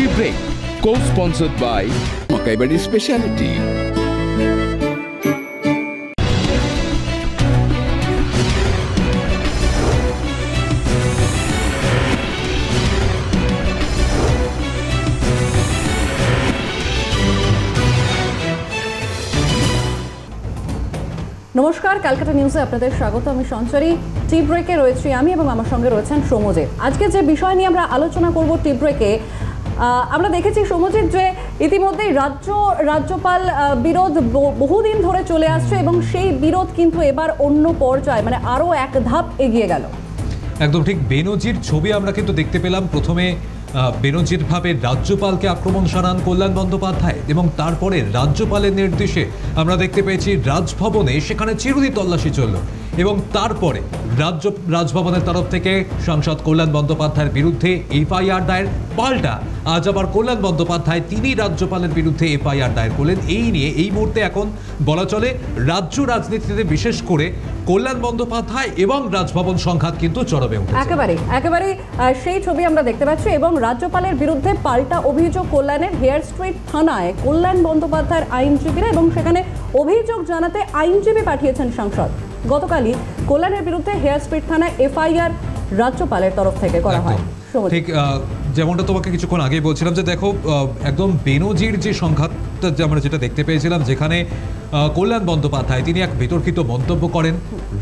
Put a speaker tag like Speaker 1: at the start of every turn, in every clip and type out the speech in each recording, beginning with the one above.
Speaker 1: Tea break co sponsored by Makaibari specialty
Speaker 2: নমস্কার, ক্যালকাটা নিউজে আপনাদের স্বাগত, আমি সঞ্চারী। টি ব্রেকে রয়েছি আমি এবং আমার সঙ্গে রয়েছেন সৌমজিৎ আজকে যে বিষয় নিয়ে আমরা আলোচনা করব টি ব্রেকে আমরা দেখেছি সৌমজিৎ যে ইতিমধ্যে রাজ্য, রাজ্যপাল বিরোধ বহুদিন ধরে চলে আসছে এবং সেই বিরোধ কিন্তু এবার অন্য পর্যায়ে মানে আরও এক ধাপ এগিয়ে গেল।
Speaker 3: একদম ঠিক বেনজির ছবি আমরা কিন্তু দেখতে পেলাম। প্রথমে আহ, বেনজির ভাবে রাজ্যপালকে আক্রমণ সানান কল্যাণ বন্দ্যোপাধ্যায় এবং তারপরে রাজ্যপালের নির্দেশে আমরা দেখতে পেয়েছি রাজভবনে সেখানে চিরুনি তল্লাশি চলল এবং তারপরে রাজ্য রাজভবনের তরফ থেকে সাংসদ কল্যাণ বন্দ্যোপাধ্যায়ের বিরুদ্ধে এফআইআর দায়ের পাল্টা। আজ আবার কল্যাণ বন্দ্যোপাধ্যায় তিনি রাজ্যপালের বিরুদ্ধে এফআইআর দায়ের করলেন। এই নিয়ে এই মুহূর্তে এখন বলা চলে রাজ্য রাজনীতিতে বিশেষ করে কল্যাণ বন্দ্যোপাধ্যায় এবং রাজভবন সংঘাত কিন্তু চরমে উঠেছে।
Speaker 2: একেবারে একেবারে সেই ছবি আমরা দেখতে পাচ্ছি এবং রাজ্যপালের বিরুদ্ধে পাল্টা অভিযোগ কল্যাণের হেয়ার স্ট্রিট থানায় কল্যাণ বন্দ্যোপাধ্যায়ের আইনজীবীরা এবং সেখানে অভিযোগ জানাতে আইনজীবী পাঠিয়েছেন সাংসদ। গতকালই কল্যাণের বিরুদ্ধে হেয়ার স্ট্রিট থানায় এফআইআর রাজ্যপালের তরফ থেকে করা হয়।
Speaker 3: ঠিক যেমনটা তোমাকে কিছুক্ষণ আগে বলছিলাম যে দেখো একদম বেনজির যে সংঘাতটা যে আমরা যেটা দেখতে পেয়েছিলাম, যেখানে কল্যাণ বন্দ্যোপাধ্যায় তিনি এক বিতর্কিত মন্তব্য করেন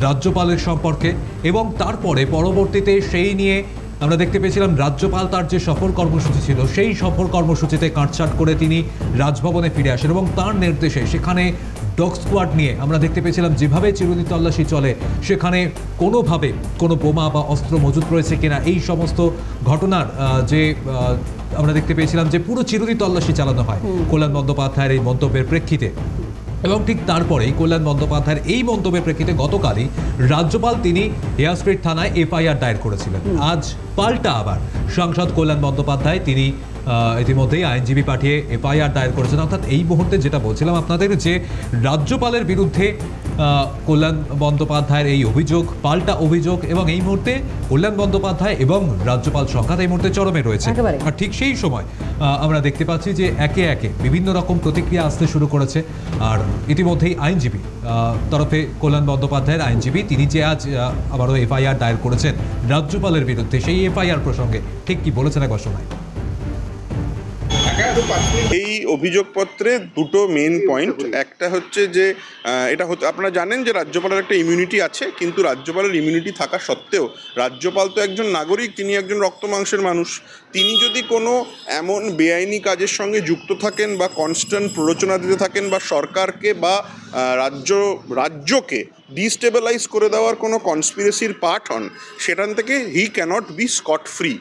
Speaker 3: রাজ্যপালের সম্পর্কে এবং তারপরে পরবর্তীতে সেই নিয়ে আমরা দেখতে পেয়েছিলাম রাজ্যপাল তার যে সফর কর্মসূচি ছিল, সেই সফর কর্মসূচিতে কাটছাট করে তিনি রাজভবনে ফিরে আসেন এবং তার নির্দেশে সেখানে ডগ স্কোয়াড নিয়ে আমরা দেখতে পেয়েছিলাম যেভাবে চিরুনি তল্লাশি চলে সেখানে কোনোভাবে কোনো বোমা বা অস্ত্র মজুত রয়েছে কিনা এই সমস্ত ঘটনার যে আমরা দেখতে পেয়েছিলাম যে পুরো চিরুনি তল্লাশি চালানো হয়। কল্যাণ বন্দ্যোপাধ্যায়ের এই মন্তব্যের প্রেক্ষিতে। এবং ঠিক তারপরেই কল্যাণ বন্দ্যোপাধ্যায়ের এই মন্তব্যের প্রেক্ষিতে গতকালই রাজ্যপাল তিনি হেয়ার স্ট্রিট থানায় এফআইআর দায়ের করেছিলেন। আজ পাল্টা আবার সাংসদ কল্যাণ বন্দ্যোপাধ্যায় তিনি ইতিমধ্যেই আইনজীবী পাঠিয়ে এফআইআর দায়ের করেছেন। অর্থাৎ এই মুহূর্তে যেটা বলছিলাম আপনাদের যে রাজ্যপালের বিরুদ্ধে কল্যাণ বন্দ্যোপাধ্যায়ের এই অভিযোগ পাল্টা অভিযোগ এবং এই মুহূর্তে কল্যাণ বন্দ্যোপাধ্যায় এবং রাজ্যপাল সংঘাত এই মুহূর্তে চরমে রয়েছে। আর ঠিক সেই সময় আমরা দেখতে পাচ্ছি যে একে একে বিভিন্ন রকম প্রতিক্রিয়া আসতে শুরু করেছে। আর ইতিমধ্যেই আইনজীবী তরফে কল্যাণ বন্দ্যোপাধ্যায়ের আইনজীবী তিনি যে আজ আবারও এফআইআর দায়ের করেছেন রাজ্যপালের বিরুদ্ধে সেই এফআইআর প্রসঙ্গে ঠিক কি বলেছেন একবার শোনায়
Speaker 4: এই অভিযোগপত্রে দুটো মেন পয়েন্ট একটা হচ্ছে যে এটা আপনারা জানেন যে রাজ্যপালের একটা ইমিউনিটি আছে, কিন্তু রাজ্যপালের ইমিউনিটি থাকা সত্ত্বেও রাজ্যপাল তো একজন নাগরিক, তিনি একজন রক্ত মাংসের মানুষ। তিনি যদি কোনো এমন বেআইনি কাজের সঙ্গে যুক্ত থাকেন বা কনস্ট্যান্ট প্ররোচনা দিতে থাকেন বা সরকারকে বা রাজ্য, রাজ্যকে ডিস্টেবিলাইজ করে দেওয়ার কোনো কনস্পিরেসির পার্ট হন, সেখান থেকে he cannot be scot free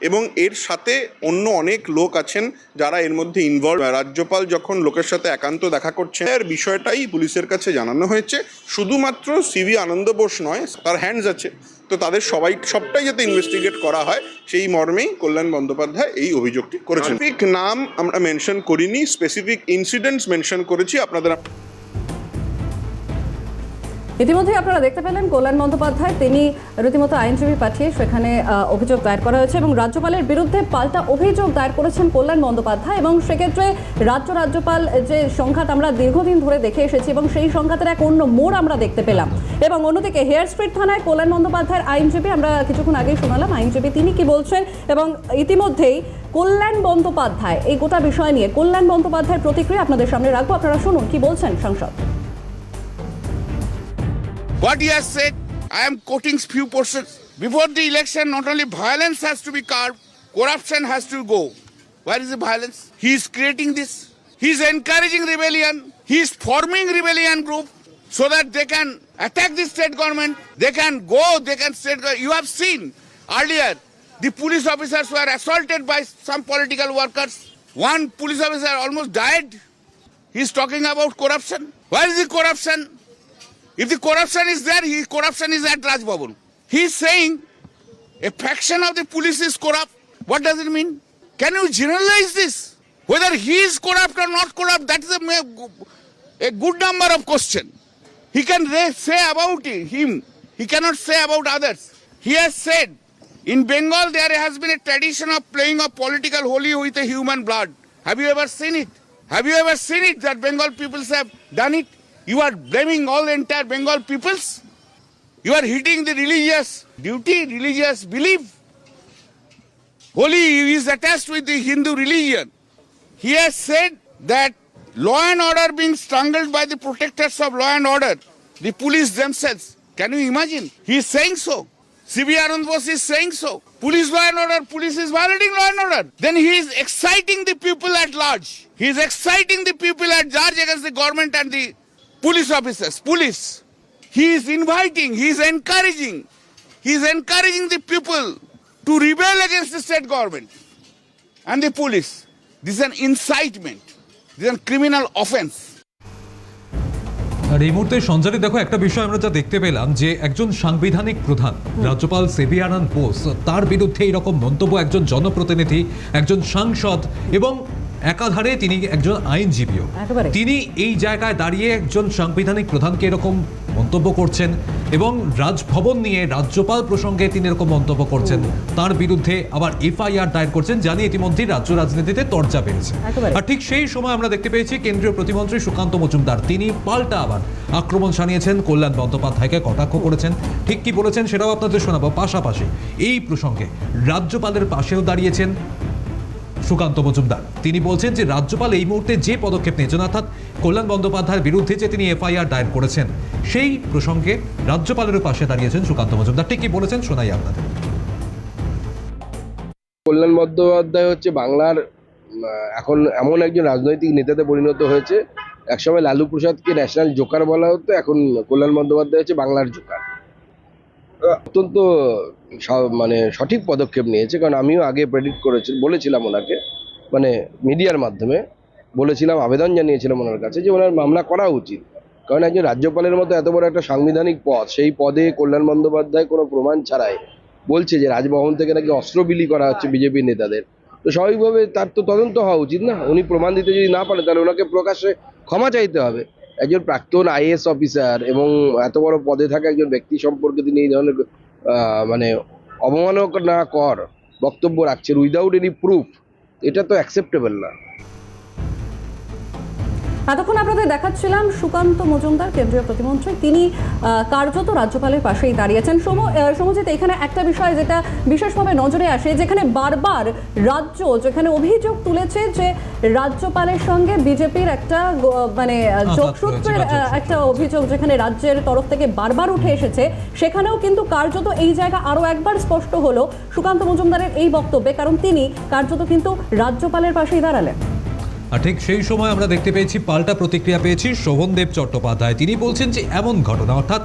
Speaker 4: এবং এর সাথে অন্য অনেক লোক আছেন যারা এর মধ্যে ইনভলভ রাজ্যপাল যখন লোকের সাথে একান্ত দেখা করছেন, এর বিষয়টাই পুলিশের কাছে জানানো হয়েছে। শুধুমাত্র সিভি আনন্দ বোস নয়, তার হ্যান্ডস আছে। তো তাদের সবাই, সবটাই যাতে ইনভেস্টিগেট করা হয়, সেই মর্মেই কল্যাণ বন্দ্যোপাধ্যায় এই অভিযোগটি করেছেন। নাম আমরা মেনশন করিনি স্পেসিফিক ইনসিডেন্টস মেনশন করেছি, আপনাদের
Speaker 2: ইতিমধ্যে আপনারা দেখতে পেলেন কল্যাণ বন্দ্যোপাধ্যায়, তিনি রীতিমতো আইনজীবী পাঠিয়ে সেখানে অভিযোগ দায়ের করা হয়েছে এবং রাজ্যপালের বিরুদ্ধে পাল্টা অভিযোগ দায়ের করেছেন কল্যাণ বন্দ্যোপাধ্যায় এবং সেক্ষেত্রে রাজ্য রাজ্যপাল যে সংঘাত আমরা দীর্ঘদিন ধরে দেখে এসেছি এবং সেই সংঘাতের এক অন্য মোড় আমরা দেখতে পেলাম। এবং অন্যদিকে হেয়ার স্ট্রিট থানায় কল্যাণ বন্দ্যোপাধ্যায়ের আইনজীবী, আমরা কিছুক্ষণ আগেই শোনালাম, আইনজীবী তিনি কি বলছেন এবং ইতিমধ্যেই কল্যাণ বন্দ্যোপাধ্যায়, এই গোটা বিষয় নিয়ে কল্যাণ বন্দ্যোপাধ্যায়ের প্রতিক্রিয়া আপনাদের সামনে রাখব। আপনারা শুনুন কি বলছেন সাংসদ।
Speaker 5: What he has said, I am quoting few portions. Before the election, not only violence has to be curbed, corruption has to go. Where is the violence? He is creating this. He is encouraging rebellion. He is forming rebellion group so that they can attack the state government. They can go, they can state. You have seen earlier, the police officers were assaulted by some political workers. One police officer almost died. He is talking about corruption. Where is the corruption? If the corruption is there, he, corruption is at Raj Bhavan. He is saying a faction of the police is corrupt. What does it mean? Can you generalize this? Whether he is corrupt or not corrupt, that is a, a good number of question. He can say about him. He cannot say about others. He has said In Bengal, there has been a tradition of playing of political holy with a human blood. Have you ever seen it? Have you ever seen it that Bengal peoples have done it? You are blaming all the entire Bengal peoples? You are hitting the religious duty, religious belief. Holy is attached with the Hindu religion. He has said that law and order being strangled by the protectors of law and order, the police themselves. Can you imagine? He is saying so. CB Anand Bose is saying so. Police law and order, police is violating law and order. Then he is exciting the people at large. He is exciting the people at large against the government and the police officers police he is inviting he is encouraging he is encouraging the people to rebel against the state government and the police this an incitement this an criminal offence
Speaker 3: আর এই মুহূর্তে সঞ্জারে দেখো একটা বিষয় আমরা যা দেখতে পেলাম যে একজন সাংবিধানিক প্রধান রাজ্যপাল সেভিয়ারান বোস তার বিরুদ্ধে এইরকম মন্তব্য একজন জনপ্রতিনিধি একজন সাংসদ এবং একাধারে তিনি একজন আইনজীবীও। তিনি এই জায়গায় দাঁড়িয়ে একজন সাংবিধানিক প্রধানকে এরকম মন্তব্য করছেন এবং রাজভবন নিয়ে রাজ্যপাল প্রসঙ্গে তিনি এরকম মন্তব্য করছেন। তার বিরুদ্ধে আবার এফআইআর দায়ের করছেন জানি ইতিমধ্যে রাজ্য রাজনীতিতে তর্জা বেড়েছে। আর ঠিক সেই সময় আমরা দেখতে পেয়েছি কেন্দ্রীয় প্রতিমন্ত্রী সুকান্ত মজুমদার। তিনি পাল্টা আবার আক্রমণ শানিয়েছেন কল্যাণ বন্দ্যোপাধ্যায়কে কটাক্ষ করেছেন। ঠিক কি বলেছেন সেটাও আপনাদের শোনাবো। পাশাপাশি এই প্রসঙ্গে রাজ্যপালের পাশেও দাঁড়িয়েছেন সুকান্ত মজুমদার। তিনি বলছেন যে রাজ্যপাল এই মুহূর্তে যে পদক্ষেপ নিয়েছেন, অর্থাৎ কল্যাণ বন্দ্যোপাধ্যায়ের বিরুদ্ধে যে তিনি এফআইআর দায়ের করেছেন, সেই প্রসঙ্গে রাজ্যপালের পাশে দাঁড়িয়েছেন সুকান্ত মজুমদার। ঠিক কি বলেছেন, শোনাই আপনাদের।
Speaker 6: কল্যাণ বন্দ্যোপাধ্যায় হচ্ছে বাংলার এখন এমন একজন রাজনৈতিক নেতাতে পরিণত হয়েছে। একসময় লালু প্রসাদকে ন্যাশনাল জোকার বলা হতো, এখন কল্যাণ বন্দ্যোপাধ্যায় হচ্ছে বাংলার জোকার। অত্যন্ত মানে সঠিক পদক্ষেপ নিয়েছে, কারণ আমিও আগে প্রেডিক্ট করেছি, বলেছিলাম ওনাকে মানে মিডিয়ার মাধ্যমে বলেছিলাম, আবেদন জানিয়েছিলাম ওনার কাছে যে ওনার মামলা করা উচিত। কারণ একজন রাজ্যপালের মতো এত বড় একটা সাংবিধানিক পদ, সেই পদে কল্যাণ বন্দ্যোপাধ্যায় কোনো প্রমাণ ছাড়াই বলছে যে রাজভবন থেকে নাকি অস্ত্র বিলি করা হচ্ছে বিজেপির নেতাদের। তো স্বাভাবিকভাবে তার তো তদন্ত হওয়া উচিত না, উনি প্রমাণ দিতে যদি না পারে, তাহলে ওনাকে প্রকাশ্যে ক্ষমা চাইতে হবে। একজন প্রাক্তন আইএস অফিসার এবং এত বড় পদে থাকা একজন ব্যক্তি সম্পর্কে তিনি এই ধরনের মানে অবমাননা কর বক্তব্য রাখছেন উইদাউট এনি প্রুফ এটা তো অ্যাকসেপ্টেবল না।
Speaker 2: এতক্ষণ আপনাদের দেখাচ্ছিলাম সুকান্ত মজুমদার কেন্দ্রীয় প্রতিমন্ত্রী। তিনি কার্যত রাজ্যপালের পাশেই দাঁড়িয়েছেন সম আহ, সমজিৎ এখানে একটা বিষয় যেটা বিশেষভাবে নজরে আসে যেখানে বারবার রাজ্য যেখানে অভিযোগ তুলেছে যে রাজ্যপালের সঙ্গে বিজেপির একটা মানে যোগসূত্রের। একটা অভিযোগ যেখানে রাজ্যের তরফ থেকে বারবার উঠে এসেছে। সেখানেও কিন্তু কার্যত এই জায়গা আরও একবার স্পষ্ট হলো সুকান্ত মজুমদারের এই বক্তব্যে কারণ তিনি কার্যত কিন্তু রাজ্যপালের পাশেই দাঁড়ালেন।
Speaker 3: আর ঠিক সেই সময় আমরা দেখতে পেয়েছি পাল্টা প্রতিক্রিয়া পেয়েছি শোভনদেব চট্টোপাধ্যায়। তিনি বলছেন যে এমন ঘটনা অর্থাৎ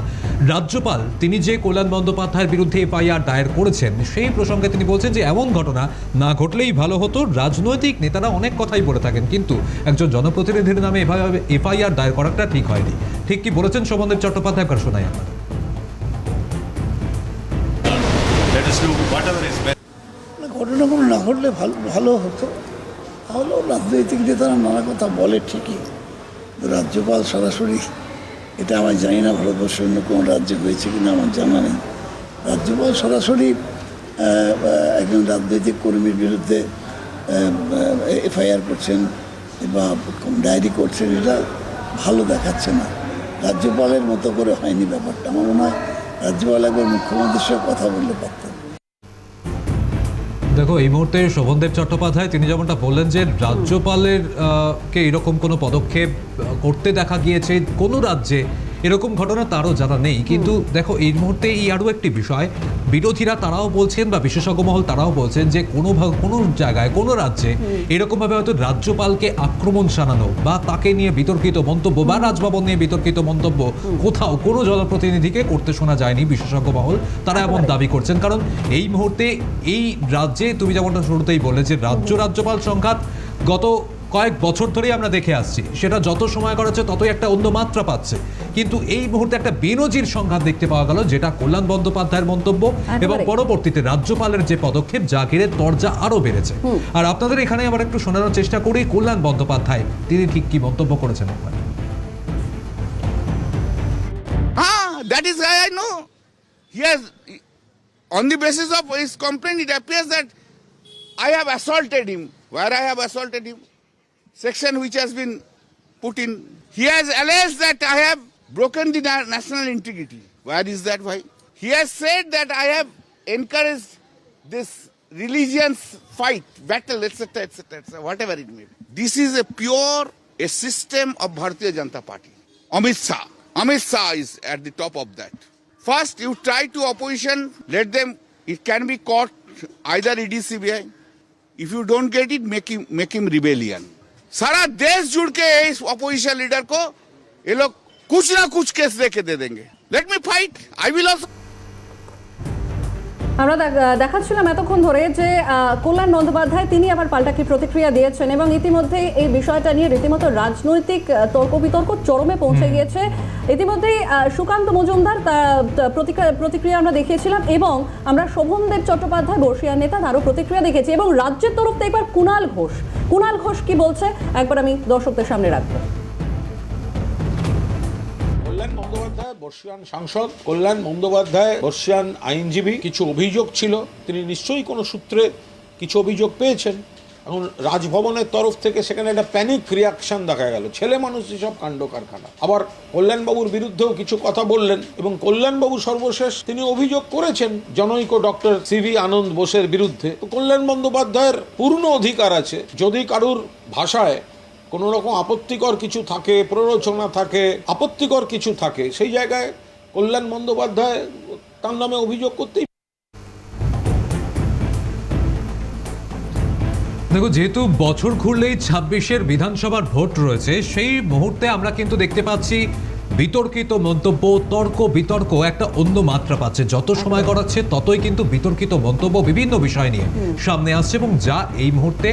Speaker 3: রাজ্যপাল তিনি যে কল্যাণ বন্দ্যোপাধ্যায়ের বিরুদ্ধে এফআইআর দায়ের করেছেন সেই প্রসঙ্গে তিনি বলছেন যে এমন ঘটনা না ঘটলেই ভালো হতো। রাজনৈতিক নেতারা অনেক কথাই বলে থাকেন কিন্তু একজন জনপ্রতিনিধির নামে এভাবে এফআইআর দায়ের করাটা ঠিক হয়নি। ঠিক কি বলেছেন শোভনদেব চট্টোপাধ্যায়? কার শোনাই.
Speaker 7: না, ঘটনাগুলো না ঘটলে ভালো ভালো হতো। তাহলেও রাজনৈতিক নেতারা নানা কথা বলে ঠিকই। রাজ্যপাল সরাসরি, এটা আমার জানি না, ভারতবর্ষের অন্য কোনো রাজ্যে হয়েছে কিনা আমার জানা নেই। রাজ্যপাল সরাসরি একজন রাজনৈতিক কর্মীর বিরুদ্ধে এফআইআর করছেন বা ডায়েরি করছেন, এটা ভালো দেখাচ্ছে না। রাজ্যপালের মতো করে হয়নি ব্যাপারটা। আমার মনে হয় রাজ্যপাল একবার মুখ্যমন্ত্রীর সঙ্গে কথা বললে পারতেন।
Speaker 3: দেখো, এই মুহূর্তে শোভনদেব চট্টোপাধ্যায়, তিনি যেমনটা বললেন যে রাজ্যপালের কে এরকম কোনো পদক্ষেপ করতে দেখা গিয়েছে কোনো রাজ্যে এরকম ঘটনা তারও জানা নেই। কিন্তু দেখো এই মুহূর্তে এই আরও একটি বিষয়। বিরোধীরা তারাও বলছেন বা বিশেষজ্ঞ মহল তারাও বলছেন যে কোনো ভাগ- কোনো জায়গায় কোনো রাজ্যে এরকমভাবে হয়তো রাজ্যপালকে আক্রমণ শানানো বা তাকে নিয়ে বিতর্কিত মন্তব্য বা রাজভবন নিয়ে বিতর্কিত মন্তব্য কোথাও কোনো জনপ্রতিনিধিকে করতে শোনা যায়নি বিশেষজ্ঞ মহল। তারা এমন দাবি করছেন। কারণ এই মুহূর্তে এই রাজ্যে তুমি যেমনটা শুরুতেই বলে যে রাজ্য রাজ্যপাল সংঘাত গত কয়েক বছর ধরেই আমরা দেখে আসছি সেটা যত সময় করাচ্ছে ততই একটা অন্য মাত্রা পাচ্ছে কিন্তু এই মুহূর্তে একটা বেনজির সংঘাত দেখতে পাওয়া গেল যেটা কল্যাণ বন্দ্যোপাধ্যায়ের মন্তব্য এবং পরবর্তীতে রাজ্যপালের যে পদক্ষেপ যা ঘিরে দরজা আরও বেড়েছে আর আপনাদের এখানে আবার একটু শোনানোর চেষ্টা করি কল্যাণ বন্দ্যোপাধ্যায় তিনি ঠিক কি মন্তব্য করেছেন একবার
Speaker 5: Ah, that is why I know. He has, on the basis of his complaint, it appears that I have assaulted him. Where I have assaulted him? Section which has been put in. He has alleged that I have broken the na- national integrity. Where is that? Why? He has said that I have encouraged this religions fight, battle, etc., etc., etc., whatever it may be. This is a pure a system of Bharatiya Janata Party. Amit Shah. Amit Shah is at the top of that. First, you try to opposition, let them, it can be caught either ED CBI. If you don't get it, make him, make him rebellion. सारा देश जुड़ के इस opposition leader को ये लोग कुछ ना कुछ केस दे के दे देंगे let me fight I will also
Speaker 2: আমরা দেখ- দেখাচ্ছিলাম এতক্ষণ ধরে যে কল্যাণ বন্দ্যোপাধ্যায় তিনি আবার পাল্টা কি প্রতিক্রিয়া দিয়েছেন এবং ইতিমধ্যে এই বিষয়টা নিয়ে রীতিমতো রাজনৈতিক তর্ক বিতর্ক চরমে পৌঁছে গিয়েছে। ইতিমধ্যেই সুকান্ত মজুমদার তা- তা প্রতিক্রিয়া প্রতিক্রিয়া আমরা দেখিয়েছিলাম এবং আমরা শোভনদেব চট্টোপাধ্যায় বর্ষিয়ার নেতা তারও প্রতিক্রিয়া দেখেছি এবং রাজ্যের তরফ থেকে এবার কুণাল ঘোষ। কুণাল ঘোষ কি বলছে? একবার আমি দর্শকদের সামনে রাখব।
Speaker 8: বর্ষিয়ান সাংসদ কল্যাণ বন্দ্যোপাধ্যায়, বর্ষিয়ান আইনজীবী, কিছু অভিযোগ ছিল। তিনি নিশ্চয়ই কোনো সূত্রে কিছু অভিযোগ পেয়েছেন। এখন রাজভবনের তরফ থেকে সেখানে একটা প্যানিক রিয়াকশন দেখা গেল। ছেলে মানুষ সব কাণ্ড কারখানা আবার কল্যাণবাবুর বিরুদ্ধেও কিছু কথা বললেন এবং কল্যাণবাবু সর্বশেষ তিনি অভিযোগ করেছেন জনৈক ডক্টর সিভি আনন্দ বোসের বিরুদ্ধে। কল্যাণ বন্দ্যোপাধ্যায়ের পূর্ণ অধিকার আছে। যদি কারুর ভাষায় কোনো রকম আপত্তিকর কিছু থাকে প্ররোচনা থাকে আপত্তিকর কিছু থাকে সেই জায়গায় কল্যাণ বন্দ্যোপাধ্যায় তার নামে অভিযোগ করতেই
Speaker 3: দেখো যেহেতু বছর ঘুরলেই ছাব্বিশের বিধানসভার ভোট রয়েছে সেই মুহূর্তে আমরা কিন্তু দেখতে পাচ্ছি বিতর্কিত মন্তব্য তর্ক বিতর্ক একটা অন্য মাত্রা পাচ্ছে। যত সময় গড়াচ্ছে ততই কিন্তু বিতর্কিত মন্তব্য বিভিন্ন বিষয় নিয়ে সামনে আসছে এবং যা এই মুহূর্তে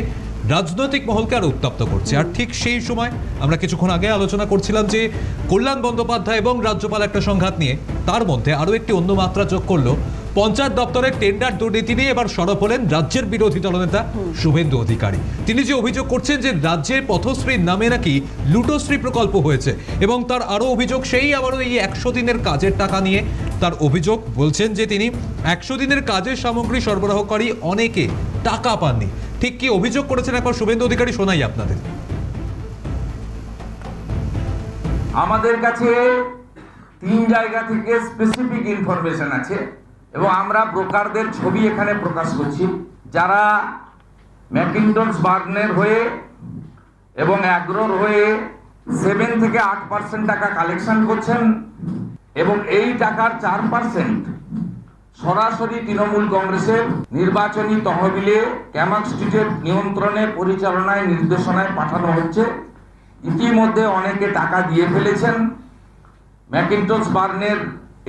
Speaker 3: রাজনৈতিক মহলকে আরও উত্তপ্ত করছে। আর ঠিক সেই সময় আমরা কিছুক্ষণ আগে আলোচনা করছিলাম যে কল্যাণ বন্দ্যোপাধ্যায় এবং রাজ্যপাল একটা সংঘাত নিয়ে, তার মধ্যে আরও একটি অন্য মাত্রা যোগ করল। পঞ্চায়েত দপ্তরের টেন্ডার দুর্নীতি নিয়ে এবার সরব হলেন রাজ্যের বিরোধী দলনেতা শুভেন্দু অধিকারী। তিনি যে অভিযোগ করছেন যে রাজ্যের পথশ্রীর নামে নাকি লুটোশ্রী প্রকল্প হয়েছে এবং তার আরও অভিযোগ সেই আবারও এই একশো দিনের কাজের টাকা নিয়ে তার অভিযোগ বলছেন যে তিনি একশো দিনের কাজের সামগ্রী সরবরাহকারী অনেকে টাকা পাননি। ঠিক কি অভিযোগ করেছেন একবার শুভেন্দু অধিকারী? শোনাই আপনাদের।
Speaker 9: আমাদের কাছে তিন জায়গা থেকে স্পেসিফিক ইনফরমেশন আছে এবং আমরা ব্রোকারদের ছবি এখানে প্রকাশ করছি। যারা ম্যাকিন্টনস বার্নের হয়ে এবং অ্যাগ্রোর হয়ে সেভেন থেকে আট পার্সেন্ট টাকা কালেকশন করছেন এবং এই টাকার চার পার্সেন্ট সরাসরি তৃণমূল কংগ্রেসের নির্বাচনী তহবিলে ক্যামাক স্ট্রিটের নিয়ন্ত্রণে, পরিচালনায়, নির্দেশনায় পাঠানো হচ্ছে। ইতিমধ্যে অনেকে টাকা দিয়ে ফেলেছেন। ম্যাকিন্টস বার্নের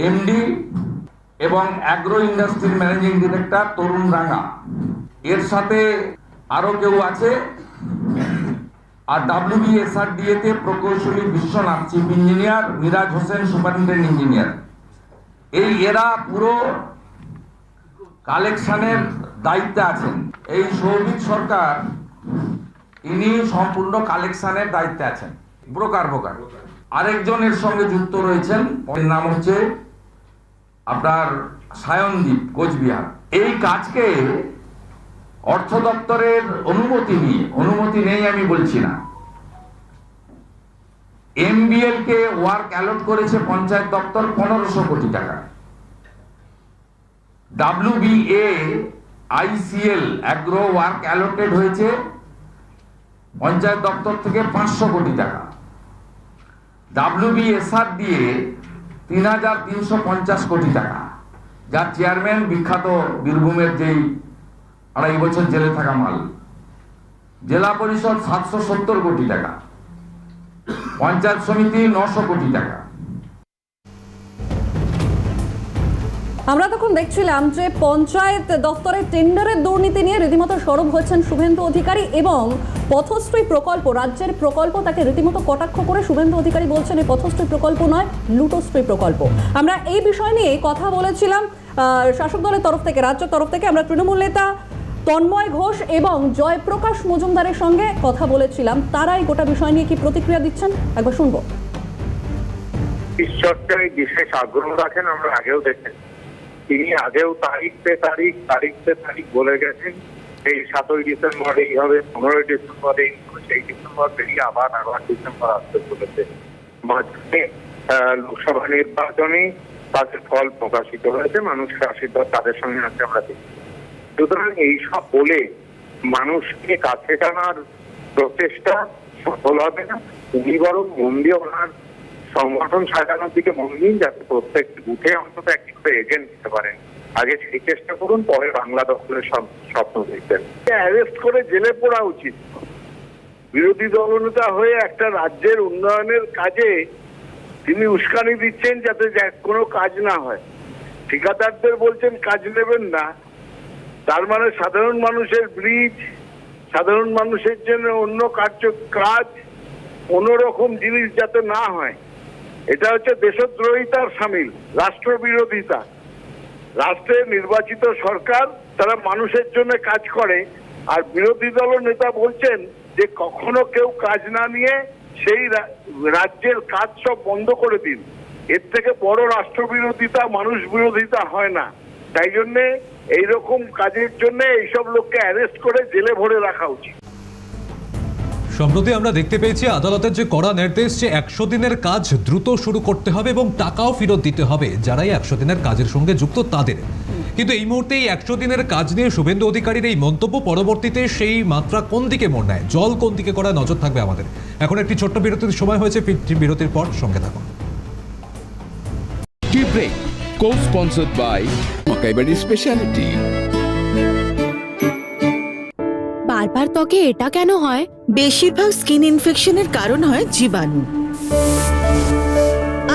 Speaker 9: এমডি এবং অ্যাগ্রো ইন্ডাস্ট্রির ম্যানেজিং ডিরেক্টর তরুণ রাঙা। এর সাথে আরও কেউ আছে? আর ডাব্লিউবিএসআরডিএ তে প্রকৌশলী Biswanath, chief engineer, Miraj Hossain, superintendent engineer. এই এরা পুরো কালেকশনের দায়িত্বে আছেন। এই সৌভিক সরকার, ইনি সম্পূর্ণ কালেকশনের দায়িত্বে আছেন। Broker broker. আরেকজনের সঙ্গে যুক্ত রয়েছেন নাম হচ্ছে আপনার সায়নদীপ কোচবিহার। এই কাজকে অর্থ দপ্তরের অনুমতি নিয়ে, অনুমতি নেই আমি বলছি না। এমবিএল কে ওয়ার্ক অ্যালট করেছে পঞ্চায়েত দপ্তর পনেরোশো কোটি টাকা। WBA ICL agro work allotted হয়েছে পঞ্চায়েত দপ্তর থেকে পাঁচশো কোটি টাকা। ডাব্লিউবিএসআর দিয়ে তিন হাজার তিনশো পঞ্চাশ কোটি টাকা। যার চেয়ারম্যান বিখ্যাত বীরভূমের যেই আড়াই বছর জেলে থাকা মাল। জেলা পরিষদ সাতশো সত্তর কোটি টাকা। পঞ্চায়েত সমিতি নশো কোটি টাকা।
Speaker 2: আমরা তখন দেখছিলাম যে পঞ্চায়েত দপ্তরের টেন্ডারের দুর্নীতি নিয়ে রীতিমতো সরব হচ্ছেন শুভেন্দু অধিকারী এবং পথশ্রী প্রকল্প, রাজ্যের প্রকল্প তাকে রীতিমতো কটাক্ষ করে শুভেন্দু অধিকারী বলছেন এই পথশ্রী প্রকল্প নয়, লুটোশ্রী প্রকল্প। আমরা এই বিষয় নিয়ে কথা বলেছিলাম শাসক দলের তরফ থেকে, রাজ্যের তরফ থেকে। আমরা তৃণমূল নেতা তন্ময় ঘোষ এবং জয়প্রকাশ মজুমদারের সঙ্গে কথা বলেছিলাম। তারাই গোটা বিষয় নিয়ে কি প্রতিক্রিয়া দিচ্ছেন? একবার শুনব।
Speaker 10: ঈশ্বরটাই বিশেষ আগ্রহ রাখেন, আমরা আগেও দেখেন তিনি আগেও তারিখ পে তারিখ তারিখ পে তারিখ বলে গেছেন। এই সাতই ডিসেম্বর এই হবে পনেরোই ডিসেম্বর এই সেই ডিসেম্বর পেরিয়ে আবার আবার ডিসেম্বর আসতে চলেছে। মাঝখানে লোকসভা নির্বাচনে তাদের ফল প্রকাশিত হয়েছে মানুষের আশীর্বাদ তাদের সঙ্গে আছে আমরা দেখি সুতরাং এইসব বলে মানুষকে কাছে টানার প্রচেষ্টা সফল হবে না। উনি বরং মন্দির ওনার সংগঠন সাজানোর দিকে মন দিন যাতে প্রত্যেক বুথে অন্তত একটি করে এজেন্ট দিতে পারেন। আগে সেই চেষ্টা করুন, পরে বাংলা দখলের সব স্বপ্ন দেখবেন। অ্যারেস্ট করে জেলে পড়া উচিত। বিরোধী দলনেতা হয়ে একটা রাজ্যের উন্নয়নের কাজে তিনি উস্কানি দিচ্ছেন যাতে কোনো কাজ না হয়। ঠিকাদারদের বলছেন, কাজ নেবেন না। তার মানে সাধারণ মানুষের ব্রিজ, সাধারণ মানুষের জন্য অন্য কার্য কাজ রকম জিনিস যাতে না হয়। এটা হচ্ছে দেশদ্রোহিতার সামিল, রাষ্ট্রবিরোধিতা। রাষ্ট্রের নির্বাচিত সরকার, তারা মানুষের জন্য কাজ করে, আর বিরোধী দল নেতা বলছেন যে কখনো কেউ কাজ না নিয়ে সেই রাজ্যের কাজ সব বন্ধ করে দিন। এর থেকে বড় রাষ্ট্রবিরোধিতা মানুষ বিরোধিতা হয় না। তাই জন্যে এইরকম কাজের জন্য এইসব লোককে অ্যারেস্ট করে জেলে ভরে রাখা উচিত।
Speaker 3: সম্প্রতি আমরা দেখতে পেয়েছি আদালতের যে কড়া নির্দেশ যে একশো দিনের কাজ দ্রুত শুরু করতে হবে এবং টাকাও ফেরত দিতে হবে, যারাই একশো দিনের কাজের সঙ্গে যুক্ত তাদের। কিন্তু এই মুহূর্তে এই একশো দিনের কাজ নিয়ে শুভেন্দু অধিকারীর এই মন্তব্য পরবর্তীতে সেই মাত্রা কোন দিকে মোড় নেয়? জল কোন দিকে করা নজর থাকবে আমাদের। এখন একটি ছোট্ট বিরতির সময় হয়েছে বিরতির পর সঙ্গে থাকুন।
Speaker 1: Tea co sponsored by Makaibari speciality
Speaker 11: বারবার ত্বকে এটা কেন হয়?
Speaker 12: বেশিরভাগ স্কিন ইনফেকশনের কারণ হয় জীবাণু।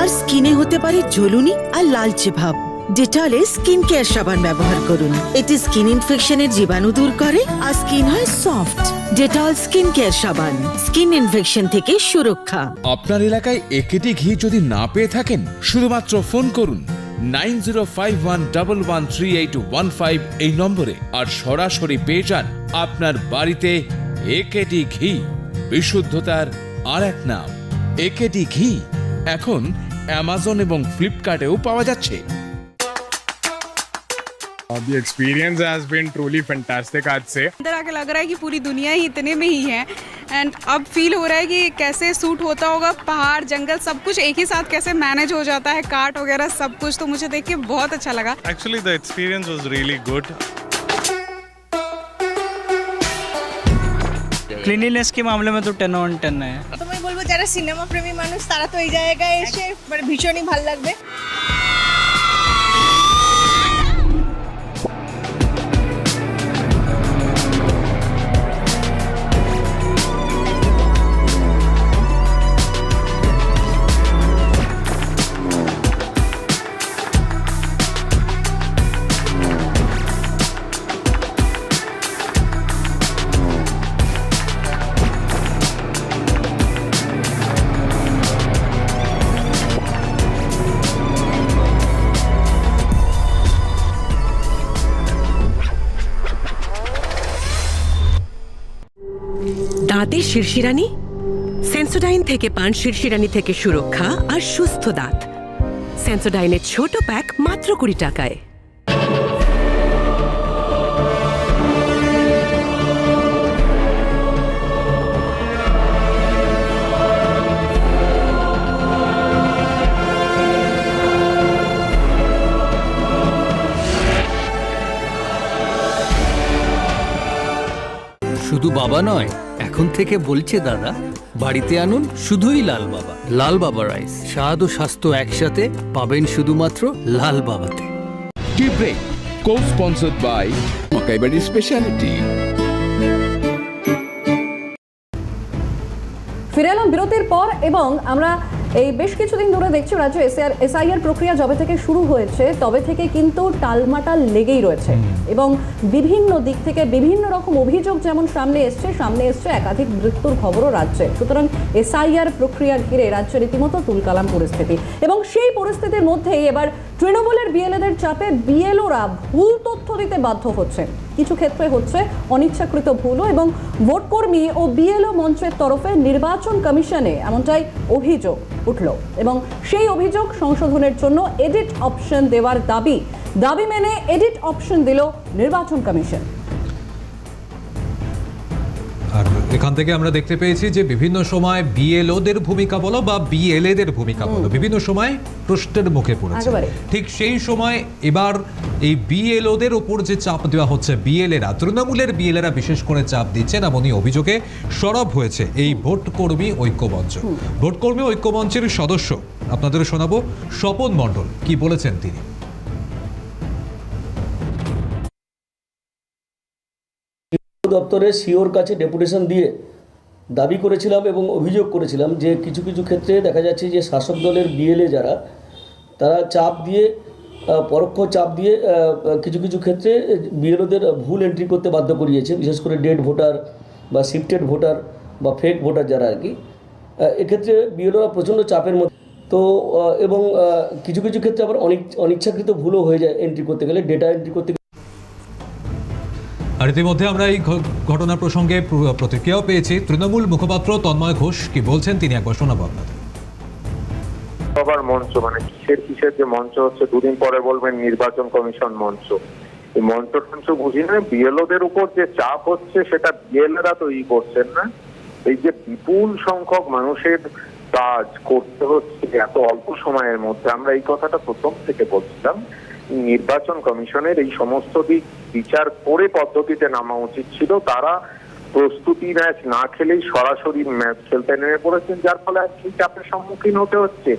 Speaker 12: আর স্কিনে হতে পারে জ্বলুনি আর লালচে ভাব। ডেটলে স্কিন কেয়ার সাবান ব্যবহার করুন। এটি স্কিন ইনফেকশনের জীবাণু দূর করে আর স্কিন হয় সফট। ডেটল স্কিন কেয়ার সাবান। স্কিন ইনফেকশন থেকে সুরক্ষা।
Speaker 13: আপনার এলাকায় একেটি ঘি যদি না পেয়ে থাকেন শুধুমাত্র ফোন করুন। nine zero five one double one three eight one five এই নম্বরে আর সরাসরি পেয়ে যান আপনার বাড়িতে একেটি ঘি বিশুদ্ধতার আর এক নাম একেটি ঘি এখন অ্যামাজন এবং ফ্লিপকার্টেও পাওয়া যাচ্ছে
Speaker 10: The experience has been truly fantastic आज से
Speaker 11: अंदर आके लग रहा है कि पूरी दुनिया ही इतने में ही है एंड अब फील हो रहा है कि कैसे सूट होता होगा पहाड़ जंगल सब कुछ एक ही साथ कैसे मैनेज हो जाता है काट वगैरह सब कुछ तो मुझे देख के बहुत अच्छा लगा
Speaker 10: Actually the experience was really good
Speaker 8: cleanliness के मामले में तो टेन ऑन टेन है
Speaker 11: তো আমি বলবো যারা সিনেমা প্রেমী মানুষ তারা তো এই জায়গায় এসে মানে ভীষণই ভালো লাগবে
Speaker 12: শিরশিরানি? সেন্সোডাইন থেকে পান শিরশিরানি থেকে সুরক্ষা আর সুস্থ দাঁত। সেন্সোডাইনের ছোট প্যাক মাত্র কুড়ি টাকায়।
Speaker 8: শুধু বাবা নয় এখন থেকে বলছে দাদা বাড়িতে আনুন শুধুই লাল বাবা। লাল বাবা রাইস স্বাদ ও স্বাস্থ্য একসাথে পাবেন শুধুমাত্র লাল বাবাতে।
Speaker 1: Tea break co sponsored by Makaibari specialty
Speaker 2: ফিরে এলাম বিরতির পর এবং আমরা এই বেশ কিছুদিন ধরে দেখছি রাজ্য এসআর এসআইআর প্রক্রিয়া যবে থেকে শুরু হয়েছে তবে থেকে কিন্তু টালমাটাল লেগেই রয়েছে। এবং বিভিন্ন দিক থেকে বিভিন্ন রকম অভিযোগ যেমন সামনে এসছে সামনে এসছে একাধিক মৃত্যুর খবরও রাজ্যে। সুতরাং এসআইআর প্রক্রিয়া ঘিরে রাজ্যে রীতিমতো তুলকালাম পরিস্থিতি। এবং সেই পরিস্থিতির মধ্যেই এবার তৃণমূলের বিএলএদের চাপে বিএলওরা ভুল তথ্য দিতে বাধ্য হচ্ছে। কিছু ক্ষেত্রে হচ্ছে অনিচ্ছাকৃত ভুলও এবং ভোটকর্মী ও বিএলও মঞ্চের তরফে নির্বাচন কমিশনে এমনটাই অভিযোগ উঠল এবং সেই অভিযোগ সংশোধনের জন্য এডিট অপশন দেওয়ার দাবি। দাবি মেনে এডিট অপশন দিল নির্বাচন কমিশন।
Speaker 3: এখান থেকে আমরা দেখতে পেয়েছি যে বিভিন্ন সময় বিএলওদের ভূমিকা বলো বা বিএলএদের ভূমিকা বলো বিভিন্ন সময় প্রশ্নের মুখে পড়েছে। ঠিক সেই সময় এবার এই বিএলওদের ওপর যে চাপ দেওয়া হচ্ছে বিএলএরা তৃণমূলের বিএলএরা বিশেষ করে চাপ দিচ্ছেন এমনই অভিযোগে সরব হয়েছে এই ভোটকর্মী ঐক্যমঞ্চ। ভোটকর্মী ঐক্যমঞ্চের সদস্য আপনাদের শোনাবো স্বপন মণ্ডল কি বলেছেন তিনি?
Speaker 14: দপ্তরে সিওর কাছে ডেপুটেশন দিয়ে দাবি করেছিলাম এবং অভিযোগ করেছিলাম যে কিছু কিছু ক্ষেত্রে দেখা যাচ্ছে যে শাসক দলের বিএলএ যারা, তারা চাপ দিয়ে পরোক্ষ চাপ দিয়ে কিছু কিছু ক্ষেত্রে বিএলওদের ভুল এন্ট্রি করতে বাধ্য করিয়েছে, বিশেষ করে ডেড ভোটার বা শিফটেড ভোটার বা ফেক ভোটার যারা আর কি। এক্ষেত্রে বিএলওরা প্রচণ্ড চাপের মধ্যে, তো এবং কিছু কিছু ক্ষেত্রে আবার অনিচ্ছাকৃত ভুলও হয়ে যায় এন্ট্রি করতে গেলে ডেটা এন্ট্রি করতে
Speaker 3: আর ইতিমধ্যে আমরা এই ঘটনা প্রসঙ্গে প্রতিক্রিয়াও পেয়েছি। তৃণমূল মুখপাত্র তন্ময় ঘোষ কি বলছেন তিনি একবার শোনাবো আপনাদের।
Speaker 10: সবার মঞ্চ মানে কিসের কিসের যে মঞ্চ হচ্ছে, দুদিন পরে বলবেন নির্বাচন কমিশন মঞ্চ। এই মঞ্চ টঞ্চ বুঝি না, বিএলওদের উপর যে চাপ হচ্ছে, সেটা বিএলএরা তৈরি করছেন না। এই যে বিপুল সংখ্যক মানুষের কাজ করতে হচ্ছে এত অল্প সময়ের মধ্যে, আমরা এই কথাটা প্রথম থেকে বলছিলাম। নির্বাচন কমিশনের এই সমস্ত দিক বিচার করে পদ্ধতিতে নামা উচিত ছিল। তারা প্রস্তুতি ম্যাচ না খেলেই সরাসরি ম্যাচ খেলতে নেমে পড়েছেন, যার ফলে আজকে চাপের সম্মুখীন হতে হচ্ছে।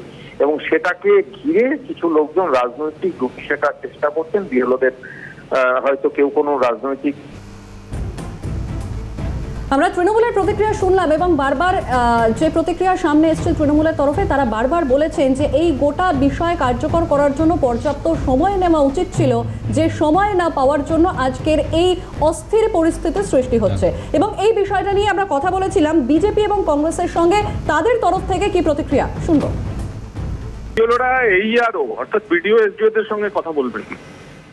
Speaker 10: এবং সেটাকে ঘিরে কিছু লোকজন রাজনৈতিক রূপ শেখার চেষ্টা করছেন। বিএলওদের হয়তো কেউ কোনো রাজনৈতিক
Speaker 2: আমরা তৃণমূলের প্রতিক্রিয়া শুনলাম এবং বারবার আহ, যে প্রতিক্রিয়া সামনে এসছে তৃণমূলের তরফে তারা বারবার বলেছেন যে এই গোটা বিষয় কার্যকর করার জন্য পর্যাপ্ত সময় নেওয়া উচিত ছিল যে সময় না পাওয়ার জন্য আজকের এই অস্থির পরিস্থিতির সৃষ্টি হচ্ছে। এবং এই বিষয়টা নিয়ে আমরা কথা বলেছিলাম বিজেপি এবং কংগ্রেসের সঙ্গে। তাদের তরফ থেকে কি প্রতিক্রিয়া? শুনব।
Speaker 10: এই আরও অর্থাৎ বিডিও এসডিওদের সঙ্গে কথা বলবেন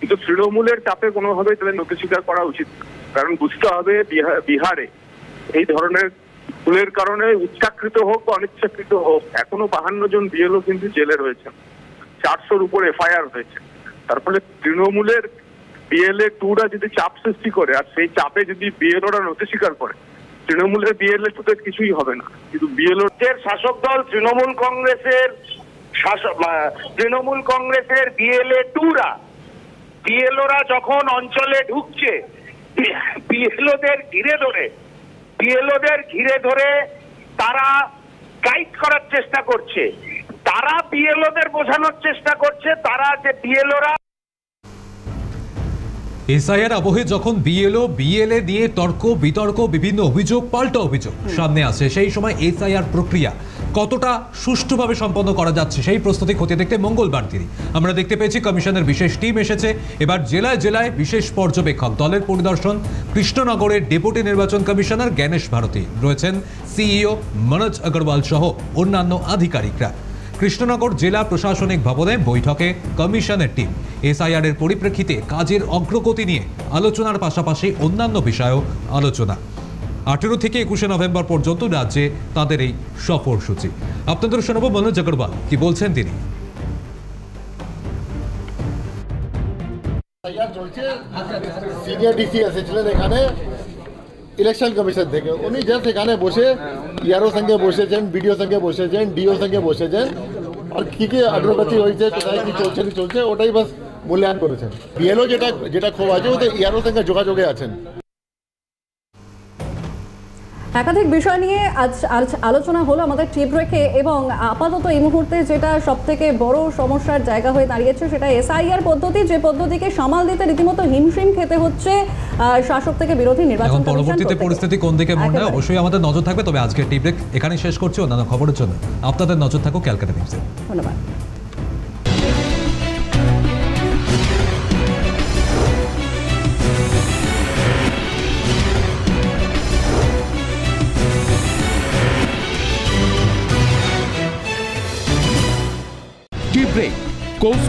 Speaker 10: কিন্তু তৃণমূলের চাপে কোনোভাবেই তাদের নথি স্বীকার করা উচিত কারণ বুঝতে হবে বিহা- বিহারে এই ধরনের ভুলের কারণে উচ্চাকৃত হোক বা অনিচ্ছাকৃত হোক, এখনও বাহান্ন জন বিএলও কিন্তু জেলে রয়েছেন। চারশোর উপর এফআইআর হয়েছে। তার ফলে তৃণমূলের বিএলএ টুরা যদি চাপ সৃষ্টি করে, আর সেই চাপে যদি বিএলওরা নথি স্বীকার করে, তৃণমূলের বিএলএ টুদের কিছুই হবে না। কিন্তু বিএলও শাসক দল তৃণমূল কংগ্রেসের শাসক তৃণমূল কংগ্রেসের বিএলএ টুরা। বিএলওরা যখন অঞ্চলে ঢুকছে, বিএলওদের ঘিরে ধরে বিএলওদের ঘিরে ধরে তারা গাইড করার চেষ্টা করছে। তারা বিএলওদের বোঝানোর চেষ্টা করছে, তারা যে বিএলওরা
Speaker 3: এসআইআর আবহে যখন বিএলও, বিএলএ দিয়ে তর্ক, বিতর্ক, বিভিন্ন অভিযোগ, পাল্টা অভিযোগ সামনে আসে, সেই সময় এসআইআর প্রক্রিয়া কতটা সুষ্ঠুভাবে সম্পন্ন করা যাচ্ছে সেই প্রস্তুতি খতিয়ে দেখতে মঙ্গলবার তিনি আমরা দেখতে পেয়েছি কমিশনের বিশেষ টিম এসেছে। এবার জেলায় জেলায় বিশেষ পর্যবেক্ষক দলের পরিদর্শন, কৃষ্ণনগরের ডেপুটি নির্বাচন কমিশনার জ্ঞানেশ ভারতী। রয়েছেন সিইও মনোজ আগরওয়াল সহ অন্যান্য আধিকারিকরা। কৃষ্ণনগর জেলা প্রশাসনিক ভবনে বৈঠকে কমিশনের টিম। এসআইআর এর পরিপ্রেক্ষিতে কাজের অগ্রগতি নিয়ে আলোচনার পাশাপাশি অন্যান্য বিষয়েও আলোচনা। আঠেরো থেকে একুশে নভেম্বর পর্যন্ত রাজ্যে তাদের এই সফরসূচি আপনাদের শোনাবো মনোজ আগরওয়াল কি বলছেন তিনি?
Speaker 7: ইলেকশন কমিশন থেকে। উনি জাস্ট এখানে বসে ইয়ারও সঙ্গে বসেছেন, বিডিও সঙ্গে বসেছেন, ডিও সঙ্গে বসেছেন। আর কী কী অগ্রগতি হয়েছে, কোথায় কী চলছে চলছে, ওটাই বাস মূল্যায়ন করেছেন। বিএলও যেটা যেটা খুব আছে ওদের ইয়ারও সঙ্গে যোগাযোগে আছেন।
Speaker 2: একাধিক বিষয় নিয়ে আজ আজ আলোচনা হলো আমাদের টিপ রেখে এবং আপাতত এই মুহূর্তে যেটা সব থেকে বড় সমস্যার জায়গা হয়ে দাঁড়িয়েছে সেটা এসআইআর পদ্ধতি। যে পদ্ধতিকে সামাল দিতে রীতিমতো হিমশিম খেতে হচ্ছে আহ, শাসক থেকে বিরোধী নির্বাচন
Speaker 3: পরবর্তীতে পরিস্থিতি কোন দিকে মনে হয় অবশ্যই আমাদের নজর থাকবে তবে আজকের টি ব্রেক এখানে শেষ করছি। অন্যান্য খবরের জন্য। আপনাদের নজর থাকুক ক্যালকাটা নিউজে।
Speaker 2: ধন্যবাদ।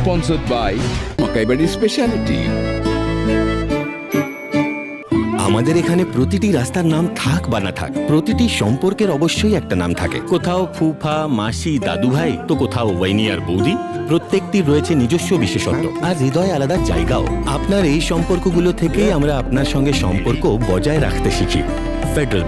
Speaker 1: স্পন্সার্ড বাই মকাইবাড়ি স্পেশালিটি
Speaker 15: আমাদের এখানে প্রতিটি রাস্তার নাম থাক বা না থাক, প্রতিটি সম্পর্কের অবশ্যই একটা নাম থাকে। কোথাও ফুফা, মাসি, দাদু ভাই, তো কোথাও ওয়াইনি আর বৌদি, প্রত্যেকটির রয়েছে নিজস্ব বিশেষত্ব। আর হৃদয় আলাদা জায়গাও। আপনার এই সম্পর্কগুলো থেকেই আমরা আপনার সঙ্গে সম্পর্ক বজায় রাখতে শিখি। ফেডারেল